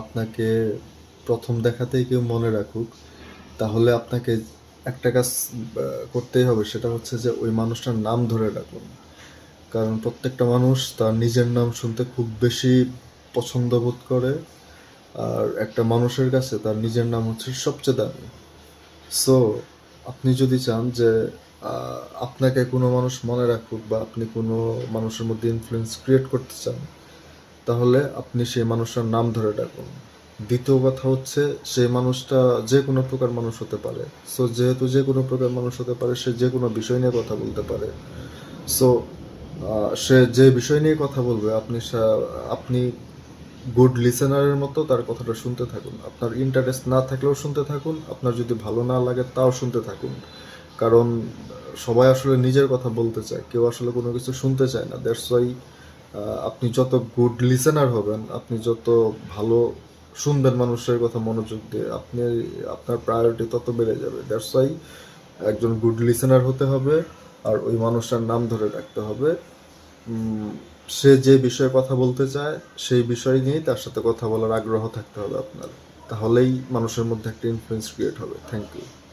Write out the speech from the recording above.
আপনাকে প্রথম দেখাতেই কেউ মনে রাখুক, তাহলে আপনাকে একটা কাজ করতেই হবে, সেটা হচ্ছে যে ওই মানুষটার নাম ধরে রাখুন কারণ প্রত্যেকটা মানুষ তার নিজের নাম শুনতে খুব বেশি পছন্দ বোধ করে, আর একটা মানুষের কাছে তার নিজের নাম হচ্ছে সবচেয়ে দামি। সো আপনি যদি চান যে আপনাকে কোনো মানুষ মনে রাখুক বা আপনি কোনো মানুষের মধ্যে ইনফ্লুয়েন্স ক্রিয়েট করতে চান তাহলে আপনি সেই মানুষটার নাম ধরে ডাকুন। দ্বিতীয় কথা হচ্ছে, সেই মানুষটা যে কোনো প্রকার মানুষ হতে পারে। সো যেহেতু যে কোনো প্রকার মানুষ হতে পারে, সে যে কোনো বিষয় নিয়ে কথা বলতে পারে। সো সে যে বিষয় নিয়ে কথা বলবে, আপনি আপনি গুড লিসেনারের মতো তার কথাটা শুনতে থাকুন। আপনার ইন্টারেস্ট না থাকলেও শুনতে থাকুন। আপনার যদি ভালো না লাগে, তাও শুনতে থাকুন। কারণ সবাই আসলে নিজের কথা বলতে চায়। কেউ আসলে কোনো কিছু শুনতে চায় না। দ্যাটস ওয়াই আপনি যত গুড লিসেনার হবেন, আপনি যত ভালো শুনবেন মানুষের কথা মনোযোগ দিয়ে, আপনি, আপনার প্রায়োরিটি তত বেড়ে যাবে। দ্যাটস ওয়াই একজন গুড লিসেনার হতে হবে আর ওই মানুষটার নাম ধরে রাখতে হবে। সে যে বিষয়ে কথা বলতে চায়, সেই বিষয় নিয়েই তার সাথে কথা বলার আগ্রহ থাকতে হবে আপনার। তাহলেই মানুষের মধ্যে একটা ইনফ্লুয়েন্স ক্রিয়েট হবে। Thank you